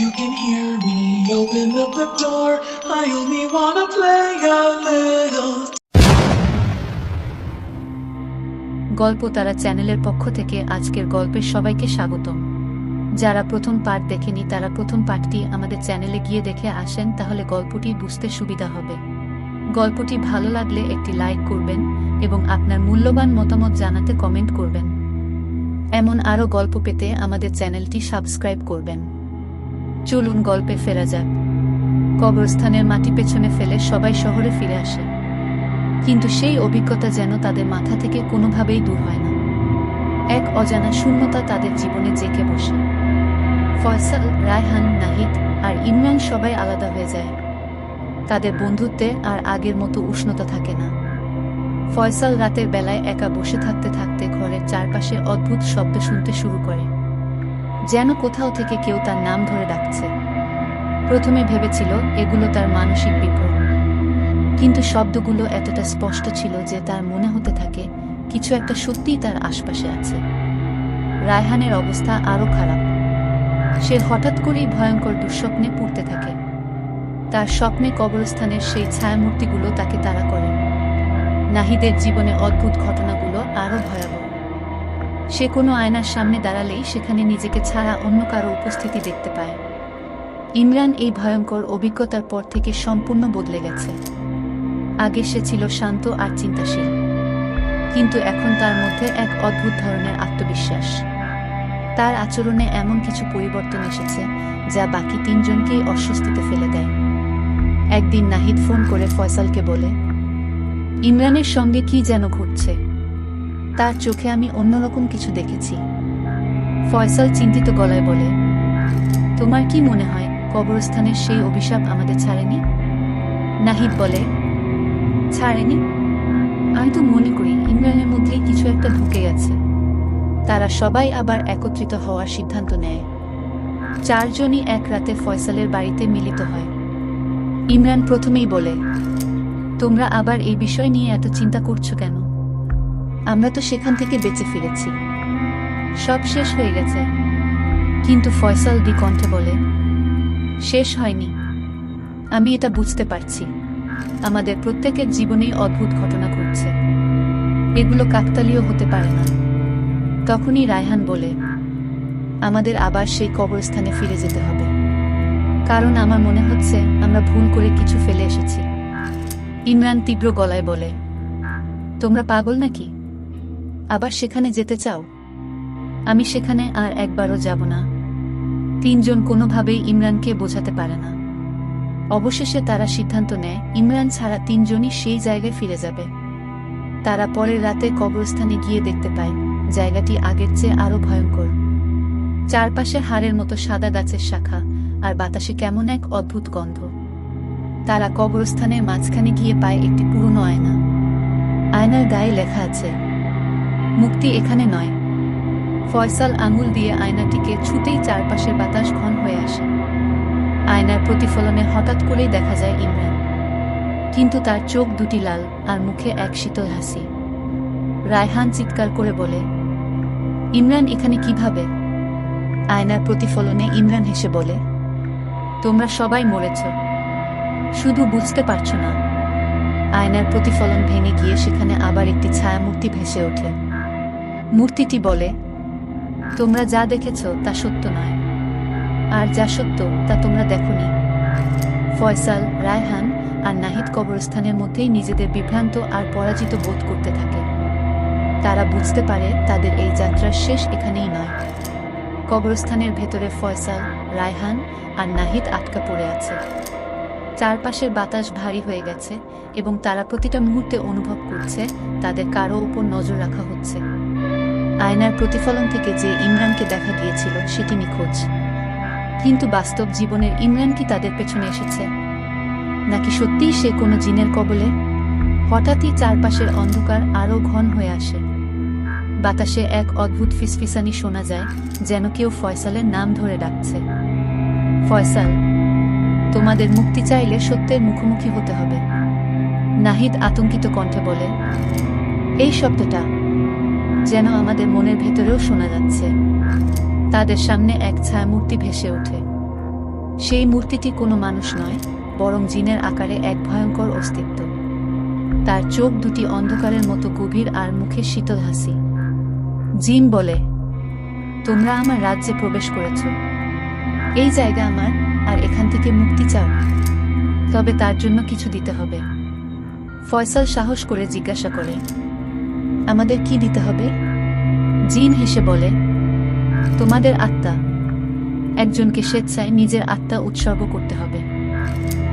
you can hear me. Open up the door. I only wanna play a little. গল্প তারা চ্যানেলের পক্ষ থেকে আজকের গল্পের সবাইকে স্বাগতম যারা প্রথম পার্ট দেখেনি, তারা প্রথম পার্টটি আমাদের চ্যানেলে গিয়ে দেখে আসেন, তাহলে গল্পটি বুঝতে সুবিধা হবে গল্পটি ভালো লাগলে একটি লাইক করবেন এবং আপনার মূল্যবান মতামত জানাতে কমেন্ট করবেন এমন আরও গল্প পেতে আমাদের চ্যানেলটি সাবস্ক্রাইব করবেন চলুন গল্পে ফেরা যাক। কবরস্থানের মাটি পেছনে ফেলে সবাই শহরে ফিরে আসে। কিন্তু সেই অভিজ্ঞতা যেন তাদের মাথা থেকে কোনোভাবেই দূর হয় না। এক অজানা শূন্যতা তাদের জীবনে জেঁকে বসে। ফয়সাল, রায়হান, নাহিদ আর ইমরান সবাই আলাদা হয়ে যায়। তাদের বন্ধুত্বে আর আগের মতো উষ্ণতা থাকে না। ফয়সাল রাতের বেলায় একা বসে থাকতে থাকতে ঘরের চারপাশে অদ্ভুত শব্দ শুনতে শুরু করে। যেন কোথাও থেকে কেউ তার নাম ধরে ডাকছে। প্রথমে ভেবেছিল এগুলো তার মানসিক বিভ্রম। কিন্তু শব্দগুলো এতটা স্পষ্ট ছিল যে তার মনে হতে থাকে কিছু একটা সত্যিই তার আশপাশে আছে। রায়হানের অবস্থা আরও খারাপ। সে হঠাৎ করেই ভয়ঙ্কর দুঃস্বপ্নে পড়তে থাকে। তার স্বপ্নে কবরস্থানের সেই ছায়ামূর্তিগুলো তাকে তাড়া করে। নাহিদের জীবনে অদ্ভুত ঘটনাগুলো আরও ভয়াবহ। সে কোনো আয়নার সামনে দাঁড়ালেই সেখানে নিজেকে ছাড়া অন্য কারও উপস্থিতি দেখতে পায়। ইমরান এই ভয়ঙ্কর অভিজ্ঞতার পর থেকে সম্পূর্ণ বদলে গেছে। আগে সে ছিল শান্ত আর চিন্তাশীল, কিন্তু এখন তার মধ্যে এক অদ্ভুত ধরনের আত্মবিশ্বাস। তার আচরণে এমন কিছু পরিবর্তন এসেছে, যা বাকি তিনজনকেই অস্বস্তিতে ফেলে দেয়। একদিন নাহিদ ফোন করে ফয়সালকে বলে, ইমরানের সঙ্গে কি যেন ঘটছে? তার চোখে আমি অন্যরকম কিছু দেখেছি। ফয়সাল চিন্তিত গলায় বলে, তোমার কি মনে হয় কবরস্থানের সেই অভিশাপ আমাদের ছাড়েনি? নাহিদ বলে, ছাড়েনি। আমি তো মনে করি ইমরানের মধ্যেই কিছু একটা ঢুকে গেছে। তারা সবাই আবার একত্রিত হওয়ার সিদ্ধান্ত নেয়। চারজনই এক রাতে ফয়সালের বাড়িতে মিলিত হয়। ইমরান প্রথমেই বলে, তোমরা আবার এই বিষয় নিয়ে এত চিন্তা করছ কেন? আমরা তো সেখান থেকে বেঁচে ফিরেছি। সব শেষ হয়ে গেছে। কিন্তু ফয়সাল দ্বিকণ্ঠে বলে, শেষ হয়নি। আমি এটা বুঝতে পারছি। আমাদের প্রত্যেকের জীবনেই অদ্ভুত ঘটনা ঘটছে। এগুলো কাকতালীয় হতে পারে না। তখনই রায়হান বলে, আমাদের আবার সেই কবরস্থানে ফিরে যেতে হবে। কারণ আমার মনে হচ্ছে আমরা ভুল করে কিছু ফেলে এসেছি। ইমরান তীব্র গলায় বলে, তোমরা পাগল নাকি? আবার সেখানে যেতে চাও? আমি সেখানে আর একবারও যাব না। তিনজন কোনোভাবেই ইমরানকে বোঝাতে পারে না। অবশেষে তারা সিদ্ধান্ত নেয়, ইমরান ছাড়া তিনজনই সেই জায়গায় ফিরে যাবে। তারা পরের রাতে কবরস্থানে গিয়ে দেখতে পায়, জায়গাটি আগের চেয়ে আরও ভয়ঙ্কর। চারপাশে হাড়ের মতো সাদা গাছের শাখা আর বাতাসে কেমন এক অদ্ভুত গন্ধ। তারা কবরস্থানের মাঝখানে গিয়ে পায় একটি পুরনো আয়না। আয়নার গায়ে লেখা আছে মুক্তি এখানে নয়। ফয়সাল আঙুল দিয়ে আয়নাটিকে ছুতেই চারপাশের বাতাস ঘন হয়ে আসে। আয়নার প্রতিফলনে হঠাৎ করেই দেখা যায় ইমরান। কিন্তু তার চোখ দুটি লাল আর মুখে এক শীতল হাসি। রায়হান চিৎকার করে বলে, ইমরান এখানে কীভাবে? আয়নার প্রতিফলনে ইমরান হেসে বলে, তোমরা সবাই মরেছ। শুধু বুঝতে পারছ না। আয়নার প্রতিফলন ভেঙে গিয়ে সেখানে আবার একটি ছায়ামূর্তি ভেসে ওঠে। মূর্তিটি বলে, তোমরা যা দেখেছ তা সত্য নয়, আর যা সত্য তা তোমরা দেখনি। ফয়সাল, রায়হান আর নাহিদ কবরস্থানের মধ্যেই নিজেদের বিভ্রান্ত আর পরাজিত বোধ করতে থাকে। তারা বুঝতে পারে তাদের এই যাত্রার শেষ এখানেই নয়। কবরস্থানের ভেতরে ফয়সাল, রায়হান আর নাহিদ আটকা পড়ে আছে। চারপাশের বাতাস ভারী হয়ে গেছে এবং তারা প্রতিটা মুহূর্তে অনুভব করছে তাদের কারও উপর নজর রাখা হচ্ছে। আয়নার প্রতিফলন থেকে যে ইমরানকে দেখা গিয়েছিল, সেটি নিখোঁজ। কিন্তু বাস্তব জীবনের ইমরান কি তাদের পেছনে এসেছে? নাকি সত্যিই সে কোনো জিনের কবলে? হঠাৎই চারপাশের অন্ধকার আরও ঘন হয়ে আসে। বাতাসে এক অদ্ভুত ফিসফিসানি শোনা যায়, যেন কেউ ফয়সালের নাম ধরে ডাকছে। ফয়সাল, তোমাদের মুক্তি চাইলে সত্যের মুখোমুখি হতে হবে। নাহিদ আতঙ্কিত কণ্ঠে বলে, এই শব্দটা যেন আমাদের মনের ভেতরেও শোনা যাচ্ছে। তাদের সামনে এক ছায়ামূর্তি ভেসে ওঠে। সেই মূর্তিটি কোনো মানুষ নয়, বরং জিনের আকারে এক ভয়ঙ্কর অস্তিত্ব। তার চোখ দুটি অন্ধকারের মতো গভীর আর মুখে শীতল হাসি। জিন বলে, তোমরা আমার রাজ্যে প্রবেশ করেছ। এই জায়গা আমার আর এখান থেকে মুক্তি চাও তবে তার জন্য কিছু দিতে হবে। ফয়সাল সাহস করে জিজ্ঞাসা করে আমাদের কি দিতে হবে? জিন হেসে বলে, তোমাদের আত্মা। একজনকে স্বেচ্ছায় নিজের আত্মা উৎসর্গ করতে হবে।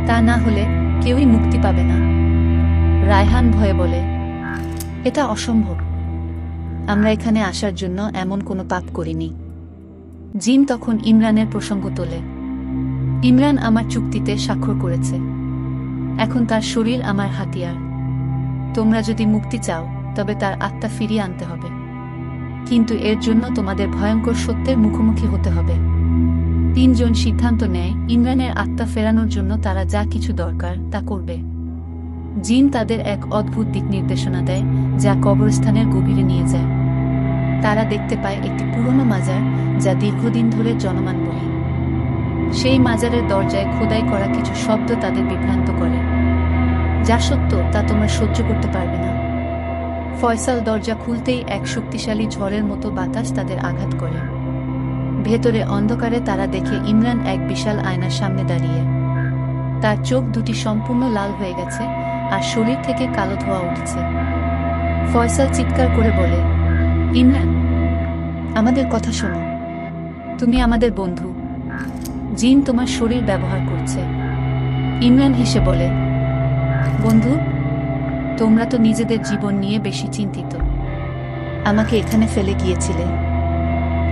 তা না হলে কেউই মুক্তি পাবে না। রায়হান ভয়ে বলে, এটা অসম্ভব। আমরা এখানে আসার জন্য এমন কোনো পাপ করিনি। জিন তখন ইমরানের প্রসঙ্গ তোলে, ইমরান আমার চুক্তিতে স্বাক্ষর করেছে। এখন তার শরীর আমার হাতিয়ার। তোমরা যদি মুক্তি চাও তবে তার আত্মা ফিরিয়ে আনতে হবে। কিন্তু এর জন্য তোমাদের ভয়ঙ্কর সত্যের মুখোমুখি হতে হবে। তিনজন সিদ্ধান্ত নেয়, ইমরানের আত্মা ফেরানোর জন্য তারা যা কিছু দরকার তা করবে। জিন তাদের এক অদ্ভুত দিক নির্দেশনা দেয়, যা কবরস্থানের গভীরে নিয়ে যায়। তারা দেখতে পায় একটি পুরনো মাজার, যা দীর্ঘদিন ধরে জনমানবহীন সেই মাজারের দরজায় খোদাই করা কিছু শব্দ তাদের বিভ্রান্ত করে। যা সত্য তা তোমরা সহ্য করতে পারবে না। ফয়সাল দরজা খুলতেই এক শক্তিশালী ঝড়ের মতো বাতাস তাদের আঘাত করে। ভেতরে অন্ধকারে তারা দেখে ইমরান এক বিশাল আয়নার সামনে দাঁড়িয়ে। তার চোখ দুটি সম্পূর্ণ লাল হয়ে গেছে আর শরীর থেকে কালো ধোয়া উঠছে। ফয়সাল চিৎকার করে বলে, ইমরান, আমাদের কথা শোনো। তুমি আমাদের বন্ধু। জিন তোমার শরীর ব্যবহার করছে। ইমরান হেসে বলে, বন্ধু তোমরা তো নিজেদের জীবন নিয়ে বেশি চিন্তিত। আমাকে এখানে ফেলে গিয়েছিলে।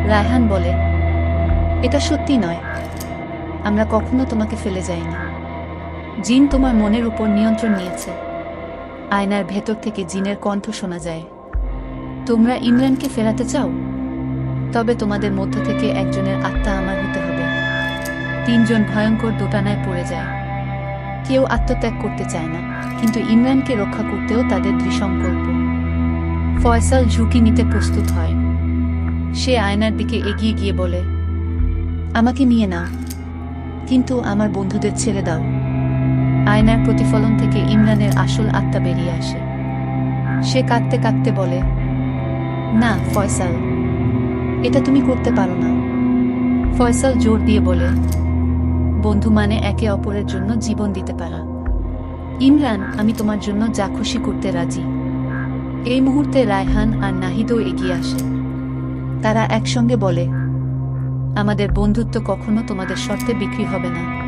রায়হান বলে, এটা সত্যি নয়। আমরা কখনো তোমাকে ফেলে যাইনি। জিন তোমার মনের উপর নিয়ন্ত্রণ নিয়েছে। আয়নার ভেতর থেকে জিনের কণ্ঠ শোনা যায়। তোমরা ইমরানকে ফেরাতে চাও? তবে তোমাদের মধ্য থেকে একজনের আত্মা আমার হতে হবে। তিনজন ভয়ঙ্কর দোটানায় পড়ে যায়। কেউ আত্মত্যাগ করতে চায় না, কিন্তু ইমরানকে রক্ষা করতেও তাদের দৃঢ়সংকল্প ফয়সাল ঝুঁকি নিতে প্রস্তুত হয়। সে আয়নার দিকে এগিয়ে গিয়ে বলে, আমাকে নিয়ে না কিন্তু আমার বন্ধুদের ছেড়ে দাও। আয়নার প্রতিফলন থেকে ইমরানের আসল আত্মা বেরিয়ে আসে। সে কাঁদতে কাঁদতে বলে, না, ফয়সাল, এটা তুমি করতে পারো না। ফয়সাল জোর দিয়ে বলে বন্ধু মানে একে অপরের জন্য জীবন দিতে পারা। ইমরান, আমি তোমার জন্য যা খুশি করতে রাজি। এই মুহূর্তে রায়হান আর নাহিদও এগিয়ে আসে। তারা একসঙ্গে বলে, আমাদের বন্ধুত্ব কখনো তোমাদের শর্তে বিক্রি হবে না।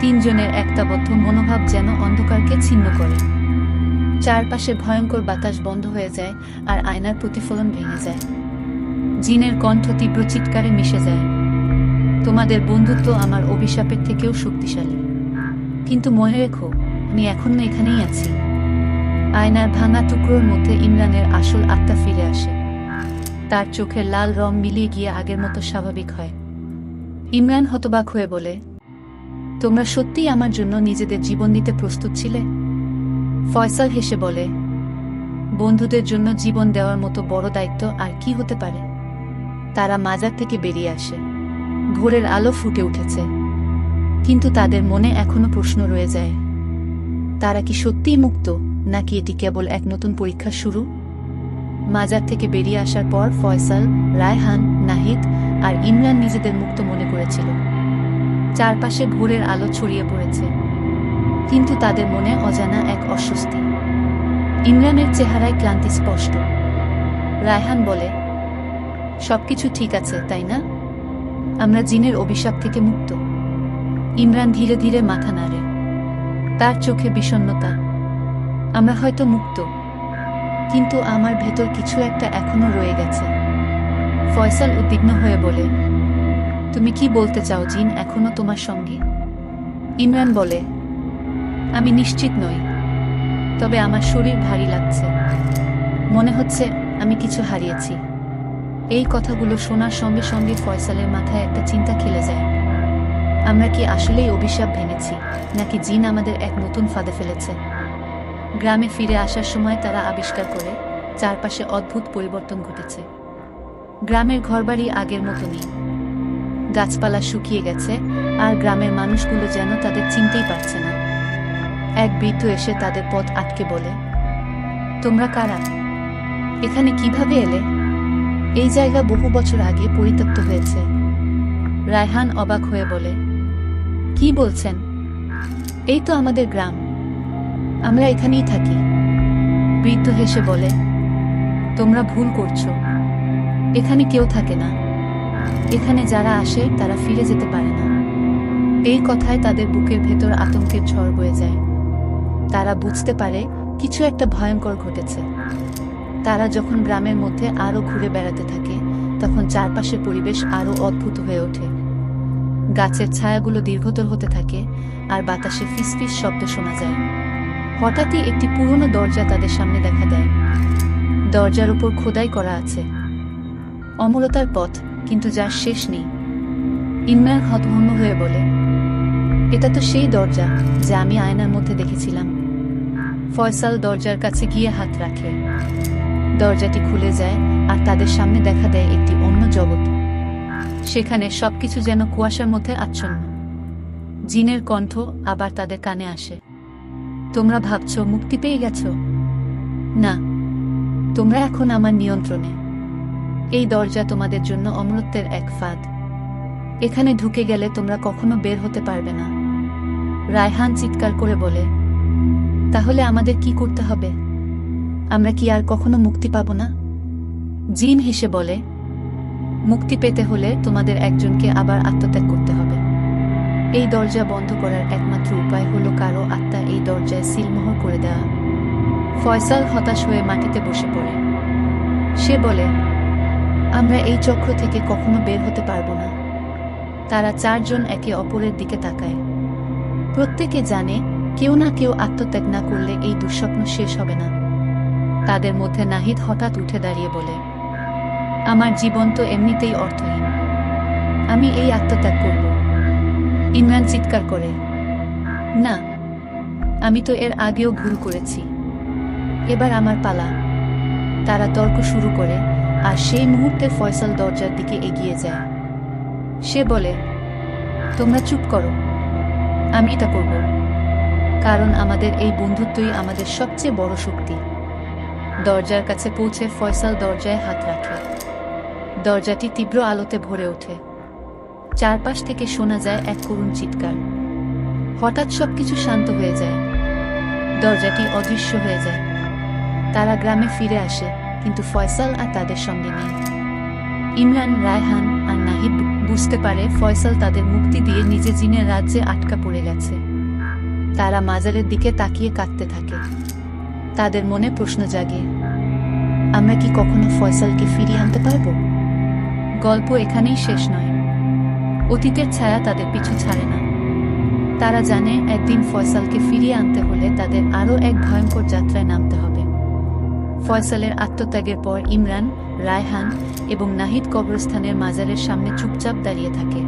তিনজনের একতাবদ্ধ মনোভাব যেন অন্ধকারকে ছিন্ন করে। চারপাশে ভয়ঙ্কর বাতাস বন্ধ হয়ে যায় আর আয়নার প্রতিফলন ভেঙে যায়। জিনের কণ্ঠ তীব্র চিৎকারে মিশে যায়। তোমাদের বন্ধুত্ব আমার অভিশাপের থেকেও শক্তিশালী। কিন্তু মনে রেখো, আমি এখনও এখানেই আছি। আয়নার ভাঙা টুকরোর মধ্যে ইমরানের আসল আত্মা ফিরে আসে। তার চোখের লাল রং মিলিয়ে গিয়ে আগের মতো স্বাভাবিক হয়। ইমরান হতবাক হয়ে বলে, তোমরা সত্যিই আমার জন্য নিজেদের জীবন দিতে প্রস্তুত ছিলে? ফয়সাল হেসে বলে, বন্ধুদের জন্য জীবন দেওয়ার মতো বড় দায়িত্ব আর কি হতে পারে? তারা মাজার থেকে বেরিয়ে আসে। ভোরের আলো ফুটে উঠেছে। কিন্তু তাদের মনে এখনও প্রশ্ন রয়ে যায়। তারা কি সত্যিই মুক্ত, নাকি এটি কেবল এক নতুন পরীক্ষা শুরু? মাজার থেকে বেরিয়ে আসার পর ফয়সাল, রায়হান, নাহিদ আর ইমরান নিজেদের মুক্ত মনে করেছিল। চারপাশে ভোরের আলো ছড়িয়ে পড়েছে। কিন্তু তাদের মনে অজানা এক অস্বস্তি। ইমরানের চেহারায় ক্লান্তি স্পষ্ট। রায়হান বলে, সবকিছু ঠিক আছে, তাই না? আমরা জিনের অভিশাপ থেকে মুক্ত। ইমরান ধীরে ধীরে মাথা নাড়ে। তার চোখে বিষণ্ণতা। আমরা হয়তো মুক্ত। কিন্তু আমার ভেতর কিছু একটা এখনও রয়ে গেছে। ফয়সাল উদ্বিগ্ন হয়ে বলে, তুমি কি বলতে চাও জিন এখনও তোমার সঙ্গে? ইমরান বলে, আমি নিশ্চিত নই। তবে আমার শরীর ভারী লাগছে। মনে হচ্ছে আমি কিছু হারিয়েছি। এই কথাগুলো শোনার সঙ্গে সঙ্গে ফয়সালের মাথায় একটা চিন্তা খেলে যায়। আমরা কি আসলেই অভিশাপ ভেঙেছি, নাকি জিন আমাদের এক নতুন ফাঁদে ফেলেছে? গ্রামে ফিরে আসার সময় তারা আবিষ্কার করে, চারপাশে অদ্ভুত পরিবর্তন ঘটেছে। গ্রামের ঘরবাড়ি আগের মতো নেই। গাছপালা শুকিয়ে গেছে, আর গ্রামের মানুষগুলো যেন তাদের চিনতেই পারছে না। এক বৃদ্ধ এসে তাদের পথ আটকে বলে, তোমরা কারা? এখানে কীভাবে এলে? এই জায়গা বহু বছর আগে পরিত্যক্ত হয়েছে। রায়হান অবাক হয়ে বলে, কি বলছেন? এই তো আমাদের গ্রাম। আমরা এখানেই থাকি। বৃদ্ধ হেসে বলে, তোমরা ভুল করছ। এখানে কেউ থাকে না। এখানে যারা আসে, তারা ফিরে যেতে পারে না। এই কথায় তাদের বুকের ভেতর আতঙ্কের ঝড় বয়ে যায়। তারা বুঝতে পারে, কিছু একটা ভয়ঙ্কর ঘটেছে। তারা যখন গ্রামের মধ্যে আরও ঘুরে বেড়াতে থাকে, তখন চারপাশের পরিবেশ আরও অদ্ভুত হয়ে ওঠে। গাছের ছায়াগুলো দীর্ঘতর হতে থাকে, আর বাতাসে ফিসফিস শব্দ শোনা যায়। হঠাৎই একটি পুরনো দরজা তাদের সামনে দেখা দেয়। দরজার উপর খোদাই করা আছে। অমরতার পথ, কিন্তু যার শেষ নেই। ইমরান হতভম্ব হয়ে বলে, এটা তো সেই দরজা যা আমি আয়নার মধ্যে দেখেছিলাম। ফয়সাল দরজার কাছে গিয়ে হাত রাখে। দরজাটি খুলে যায় আর তাদের সামনে দেখা দেয় একটি অন্য জগৎ। সেখানে সবকিছু যেন কুয়াশার মধ্যে আচ্ছন্ন। জিনের কণ্ঠ আবার তাদের কানে আসে। তোমরা ভাবছ, মুক্তি পেয়ে গেছো? না, তোমরা এখন আমার নিয়ন্ত্রণে। এই দরজা তোমাদের জন্য অমরত্বের এক ফাঁদ। এখানে ঢুকে গেলে তোমরা কখনো বের হতে পারবে না। রায়হান চিৎকার করে বলে, তাহলে আমাদের কি করতে হবে? আমরা কি আর কখনো মুক্তি পাব না? জিন হেসে বলে, মুক্তি পেতে হলে তোমাদের একজনকে আবার আত্মত্যাগ করতে হবে। এই দরজা বন্ধ করার একমাত্র উপায় হলো কারও আত্মা এই দরজায় সিলমোহর করে দেওয়া। ফয়সাল হতাশ হয়ে মাটিতে বসে পড়ে। সে বলে, আমরা এই চক্র থেকে কখনো বের হতে পারব না। তারা চারজন একে অপরের দিকে তাকায়। প্রত্যেকে জানে, কেউ না কেউ আত্মত্যাগ না করলে এই দুঃস্বপ্ন শেষ হবে না। তাদের মধ্যে নাহিদ হঠাৎ উঠে দাঁড়িয়ে বলে, আমার জীবন তো এমনিতেই অর্থহীন। আমি এই আত্মত্যাগ করব ইমরান চিৎকার করে, না, আমি তো এর আগেও ভুল করেছি। এবার আমার পালা তারা তর্ক শুরু করে, আর সেই মুহূর্তে ফয়সাল দরজার দিকে এগিয়ে যায়। সে বলে, তোমরা চুপ করো। আমি এটা করব। কারণ আমাদের এই বন্ধুত্বই আমাদের সবচেয়ে বড় শক্তি। দরজার কাছে পৌঁছে ফয়সাল দরজায় হাত রাখে। দরজাটি তীব্র আলোতে ভরে ওঠে। চারপাশ থেকে শোনা যায় এক করুণ চিৎকার। হঠাৎ সবকিছু শান্ত হয়ে যায়। দরজাটি অদৃশ্য হয়ে যায়। তারা গ্রামে ফিরে আসে, কিন্তু ফয়সাল আর তাদের সঙ্গে নেই। ইমরান, রায়হান আর নাহিদ বুঝতে পারে ফয়সাল তাদের মুক্তি দিয়ে নিজে জিনের রাজ্যে আটকা পড়ে গেছে। তারা মাজারের দিকে তাকিয়ে কাঁদতে থাকে। তাদের মনে প্রশ্ন জাগে, আমরা কি কখনো ফয়সালকে ফিরিয়ে আনতে পারব? গল্প এখানেই শেষ নয়। অতীতের ছায়া তাদের পিছু ছাড়ে না। তারা জানে একদিন ফয়সালকে ফিরিয়ে আনতে হলে তাদের আরও এক ভয়ঙ্কর যাত্রায় নামতে হবে। ফয়সালের আত্মত্যাগের পর ইমরান, রায়হান এবং নাহিদ কবরস্থানের মাজারের সামনে চুপচাপ দাঁড়িয়ে থাকে।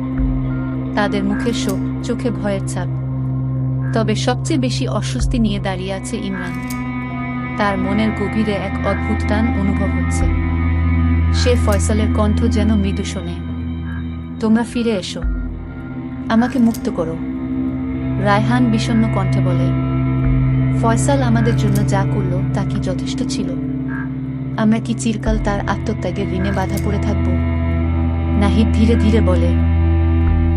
তাদের মুখে শোক, চোখে ভয়ের ছাপ। তবে সবচেয়ে বেশি অস্বস্তি নিয়ে দাঁড়িয়ে আছে ইমরান। তার মনের গভীরে এক অদ্ভুত টান অনুভব হচ্ছে। সে ফয়সালের কণ্ঠ যেন মৃদু শোনে। তোমরা ফিরে এসো। আমাকে মুক্ত করো। রায়হান বিষণ্ণ কণ্ঠে বলে, ফয়সাল আমাদের জন্য যা করল তা কি যথেষ্ট ছিল? আমরা কি চিরকাল তার আত্মত্যাগের ঋণে বাধা পড়ে থাকব? নাহিদ ধীরে ধীরে বলে,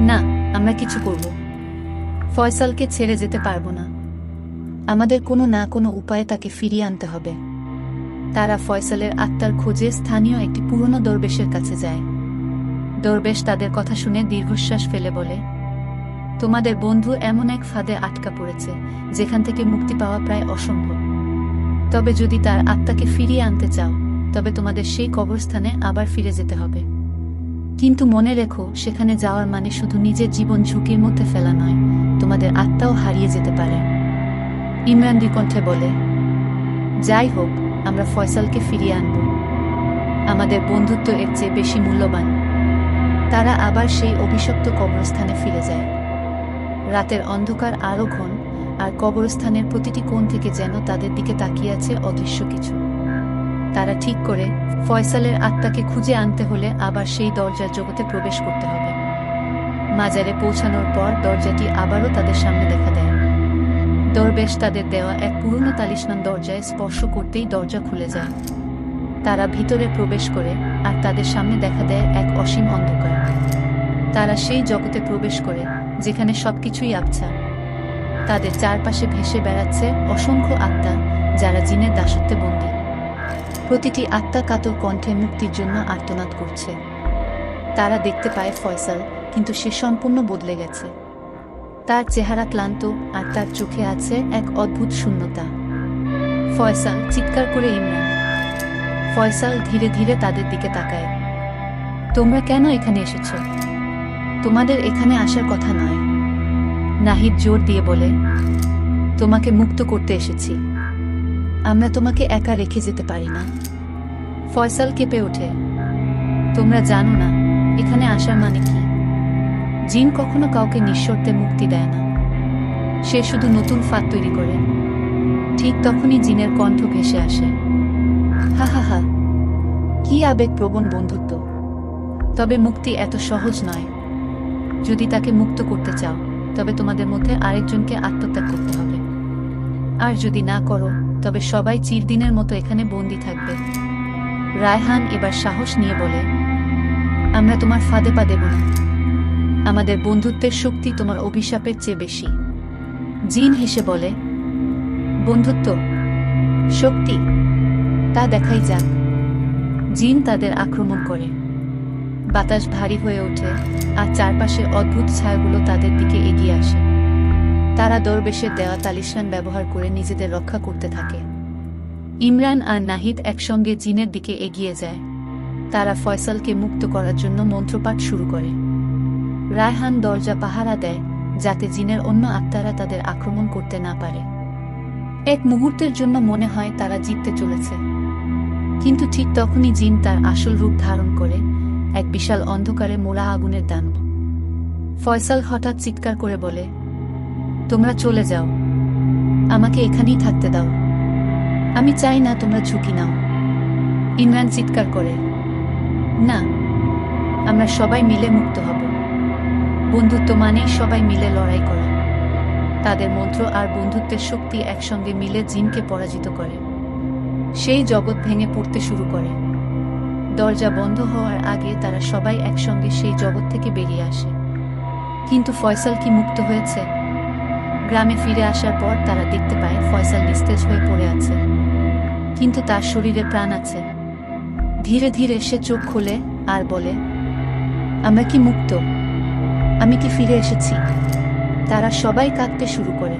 না, আমরা কিছু করব। ফয়সালকে ছেড়ে যেতে পারব না। আমাদের কোনো না কোনো উপায়ে তাকে ফিরিয়ে আনতে হবে। তারা ফয়সালের আত্মার খোঁজে স্থানীয় একটি পুরনো দরবেশের কাছে যায়। দরবেশ তাদের কথা শুনে দীর্ঘশ্বাস ফেলে বলে, তোমাদের বন্ধু এমন এক ফাঁদে আটকা পড়েছে, যেখান থেকে মুক্তি পাওয়া প্রায় অসম্ভব। তবে যদি তার আত্মাকে ফিরিয়ে আনতে চাও, তবে তোমাদের সেই কবরস্থানে আবার ফিরে যেতে হবে। কিন্তু মনে রেখো, সেখানে যাওয়ার মানে শুধু নিজের জীবন ঝুঁকির মধ্যে ফেলা নয়, তোমাদের আত্মাও হারিয়ে যেতে পারে। ইমরান বিকণ্ঠে বলে, যাই হোক, আমরা ফয়সালকে ফিরিয়ে আনব। আমাদের বন্ধুত্ব এর চেয়ে বেশি মূল্যবান। তারা আবার সেই অভিশপ্ত কবরস্থানে ফিরে যায়। রাতের অন্ধকার আরও ঘন, আর কবরস্থানের প্রতিটি কোণ থেকে যেন তাদের দিকে তাকিয়ে আছে অদৃশ্য কিছু। তারা ঠিক করে, ফয়সালের আত্মাকে খুঁজে আনতে হলে আবার সেই দরজার জগতে প্রবেশ করতে হবে। মাজারে পৌঁছানোর পর দরজাটি আবারও তাদের সামনে দেখা দেয়। দরবেশ তাদের দেওয়া এক পুরনো তালিস্মান দরজায় স্পর্শ করতেই দরজা খুলে যায়। তারা ভিতরে প্রবেশ করে আর তাদের সামনে দেখা দেয় এক অসীম অন্ধকার। তারা সেই জগতে প্রবেশ করে, যেখানে সবকিছুই আবছা। তাদের চারপাশে ভেসে বেড়াচ্ছে অসংখ্য আত্মা, যারা জিনের দাসত্বে বন্দী। প্রতিটি আত্মা কাতর কণ্ঠে মুক্তির জন্য আর্তনাদ করছে। তারা দেখতে পায় ফয়সাল, কিন্তু সে সম্পূর্ণ বদলে গেছে। তার চেহারা ক্লান্ত আর তার চোখে আছে এক অদ্ভুত শূন্যতা। ফয়সাল চিৎকার করে ইমরান। ফয়সাল ধীরে ধীরে তাদের দিকে তাকায়। তোমরা কেন এখানে এসেছ? তোমাদের এখানে আসার কথা নয়। নাহিদ জোর দিয়ে বলে। তোমাকে মুক্ত করতে এসেছি। আমরা তোমাকে একা রেখে যেতে পারি না। ফয়সাল কেঁপে ওঠে। তোমরা জানো না, এখানে আসার মানে কি? জিন কখনো কাউকে নিঃশর্তে মুক্তি দেয় না। সে শুধু নতুন ফাঁদ তৈরি করে। ঠিক তখনই জিনের কণ্ঠ ভেসে আসে। হা হা হা। কি আবেগপ্রবণ বন্ধুত্ব। তবে মুক্তি এত সহজ নয়। যদি তাকে মুক্ত করতে চাও, তবে তোমাদের মধ্যে আরেকজনকে আত্মত্যাগ করতে হবে। আর যদি না করো, তবে সবাই চিরদিনের মতো এখানে বন্দি থাকবে। রায়হান এবার সাহস নিয়ে বলে, আমরা তোমার ফাঁদে পা দেব না। আমাদের বন্ধুত্বের শক্তি তোমার অভিশাপের চেয়ে বেশি। জিন হেসে বলে, বন্ধুত্ব, শক্তি, তা দেখাই যাক। জিন তাদের আক্রমণ করে। বাতাস ভারী হয়ে ওঠে আর চারপাশের অদ্ভুত ছায়াগুলো তাদের দিকে এগিয়ে আসে। তারা দরবেশের দেওয়া তালিশান ব্যবহার করে নিজেদের রক্ষা করতে থাকে। ইমরান আর নাহিদ একসঙ্গে জিনের দিকে এগিয়ে যায়। তারা ফয়সালকে মুক্ত করার জন্য মন্ত্রপাঠ শুরু করে। রায়হান দরজা পাহারা দেয়, যাতে জিনের অন্য আত্মারা তাদের আক্রমণ করতে না পারে। এক মুহূর্তের জন্য মনে হয় তারা জিততে চলেছে। কিন্তু ঠিক তখনই জিন তার আসল রূপ ধারণ করে, এক বিশাল অন্ধকারে মোলা আগুনের দানব। ফয়সাল হঠাৎ চিৎকার করে বলে, তোমরা চলে যাও। আমাকে এখানেই থাকতে দাও। আমি চাই না তোমরা ঝুঁকি নাও। ইমরান চিৎকার করে, না, আমরা সবাই মিলে মুক্ত হব। বন্ধুত্ব মানেই সবাই মিলে লড়াই করা। তাদের মন্ত্র আর বন্ধুত্বের শক্তি একসঙ্গে মিলে জিনকে পরাজিত করে। সেই জগৎ ভেঙে পড়তে শুরু করে। দরজা বন্ধ হওয়ার আগে তারা সবাই একসঙ্গে সেই জগৎ থেকে বেরিয়ে আসে। কিন্তু ফয়সাল কি মুক্ত হয়েছে? গ্রামে ফিরে আসার পর তারা দেখতে পায় ফয়সাল নিস্তেজ হয়ে পড়ে আছে। কিন্তু তার শরীরে প্রাণ আছে। ধীরে ধীরে সে চোখ খোলে আর বলে, আমরা কি মুক্ত? আমি কি ফিরে এসেছি? তারা সবাই কাঁদতে শুরু করে।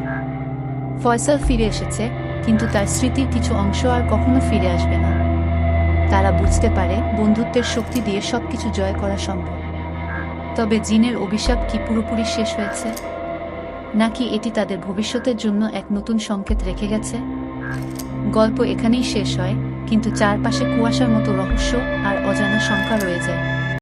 ফয়সাল ফিরে এসেছে, কিন্তু তার স্মৃতির কিছু অংশ আর কখনো ফিরে আসবে না। তারা বুঝতে পারে বন্ধুত্বের শক্তি দিয়ে সব কিছু জয় করা সম্ভব। তবে জিনের অভিশাপ কি পুরোপুরি শেষ হয়েছে? নাকি এটি তাদের ভবিষ্যতের জন্য এক নতুন সংকেত রেখে গেছে? গল্প এখানেই শেষ হয়, কিন্তু চারপাশে কুয়াশার মতো রহস্য আর অজানা শঙ্কা রয়ে যায়।